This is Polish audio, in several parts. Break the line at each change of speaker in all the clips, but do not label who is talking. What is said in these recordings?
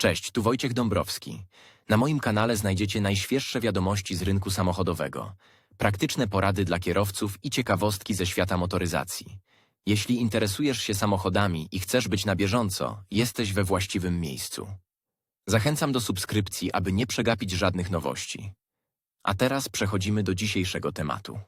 Cześć, tu Wojciech Dąbrowski. Na moim kanale znajdziecie najświeższe wiadomości z rynku samochodowego, praktyczne porady dla kierowców i ciekawostki ze świata motoryzacji. Jeśli interesujesz się samochodami i chcesz być na bieżąco, jesteś we właściwym miejscu. Zachęcam do subskrypcji, aby nie przegapić żadnych nowości. A teraz przechodzimy do dzisiejszego tematu.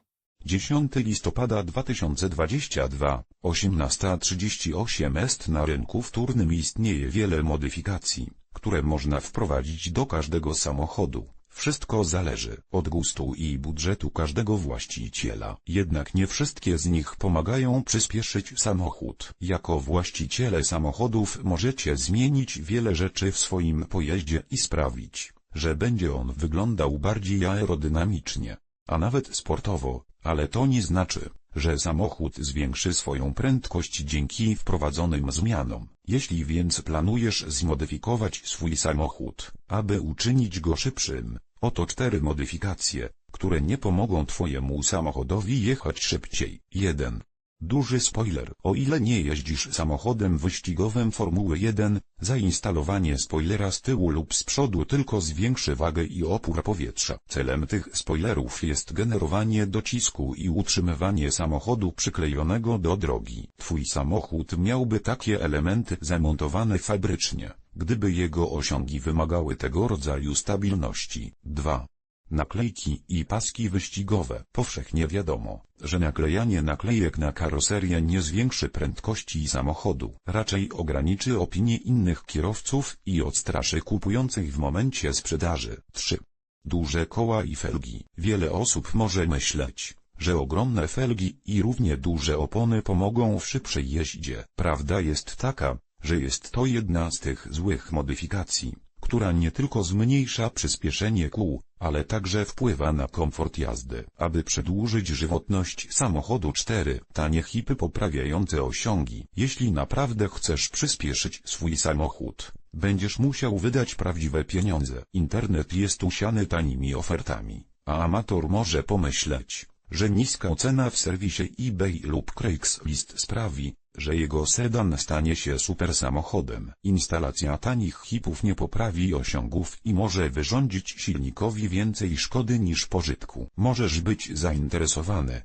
10 listopada 2022, 18.38 est na rynku wtórnym istnieje wiele modyfikacji, które można wprowadzić do każdego samochodu. Wszystko zależy od gustu i budżetu każdego właściciela. Jednak nie wszystkie z nich pomagają przyspieszyć samochód. Jako właściciele samochodów możecie zmienić wiele rzeczy w swoim pojeździe i sprawić, że będzie on wyglądał bardziej aerodynamicznie, a nawet sportowo, ale to nie znaczy, że samochód zwiększy swoją prędkość dzięki wprowadzonym zmianom. Jeśli więc planujesz zmodyfikować swój samochód, aby uczynić go szybszym, oto cztery modyfikacje, które nie pomogą Twojemu samochodowi jechać szybciej. 1. Duży spoiler. O ile nie jeździsz samochodem wyścigowym Formuły 1, zainstalowanie spoilera z tyłu lub z przodu tylko zwiększy wagę i opór powietrza. Celem tych spoilerów jest generowanie docisku i utrzymywanie samochodu przyklejonego do drogi. Twój samochód miałby takie elementy zamontowane fabrycznie, gdyby jego osiągi wymagały tego rodzaju stabilności. 2. Naklejki i paski wyścigowe. Powszechnie wiadomo, że naklejanie naklejek na karoserię nie zwiększy prędkości samochodu, raczej ograniczy opinię innych kierowców i odstraszy kupujących w momencie sprzedaży. 3. Duże koła i felgi. Wiele osób może myśleć, że ogromne felgi i równie duże opony pomogą w szybszej jeździe. Prawda jest taka, że jest to jedna z tych złych modyfikacji, która nie tylko zmniejsza przyspieszenie kół, ale także wpływa na komfort jazdy. Aby przedłużyć żywotność samochodu 4 tanie hipy poprawiające osiągi. Jeśli naprawdę chcesz przyspieszyć swój samochód, będziesz musiał wydać prawdziwe pieniądze. Internet jest usiany tanimi ofertami, a amator może pomyśleć, że niska cena w serwisie eBay lub Craigslist sprawi, że jego sedan stanie się super samochodem. Instalacja tanich hipów nie poprawi osiągów i może wyrządzić silnikowi więcej szkody niż pożytku. Możesz być zainteresowany,